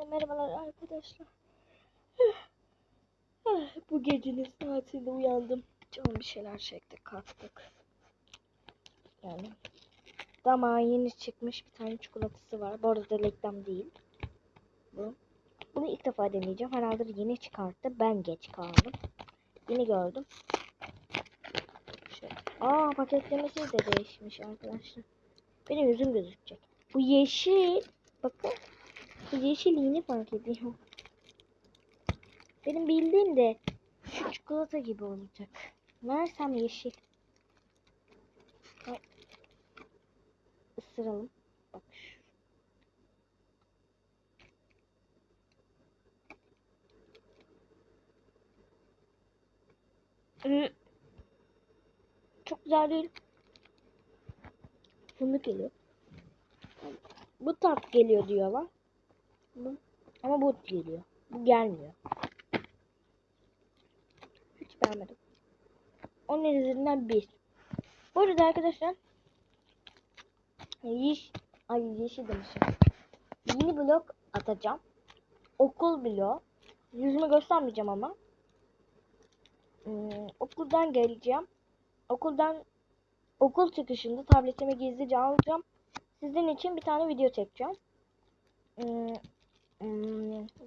Hepinize merhabalar arkadaşlar. Bu gecenin saatinde uyandım. Canım bir şeyler çekti kalktık. Yani damağa yeni çıkmış bir tane çikolatası var. Bu arada reklam değil. Bu. Bunu ilk defa deneyeceğim. Herhalde yeni çıkarttı. Ben geç kaldım. Yeni gördüm. Şöyle. Aa paketlemesi de değişmiş arkadaşlar. Benim yüzüm gözükecek. Bu yeşil. Bakın. Bu yeşilliğini fark ediyorum. Benim bildiğim de şu çikolata gibi olacak. Versem yeşil. Ay. Isıralım. Bak şu. Hmm. Çok güzel değil. Fındık geliyor. Bu tat geliyor diyorlar. Bu. Ama bu geliyor. Bu gelmiyor. Hiç beğenmedim. Onun üzerinden bir. Bu arada arkadaşlar yeş ay yeşil demişim. Yeni blok atacağım. Okul bloğu. Yüzümü göstermeyeceğim ama. Hmm, okuldan geleceğim. Okuldan okul çıkışında tabletimi gizlice alacağım. Sizin için bir tane video çekeceğim. Hmm, hmm,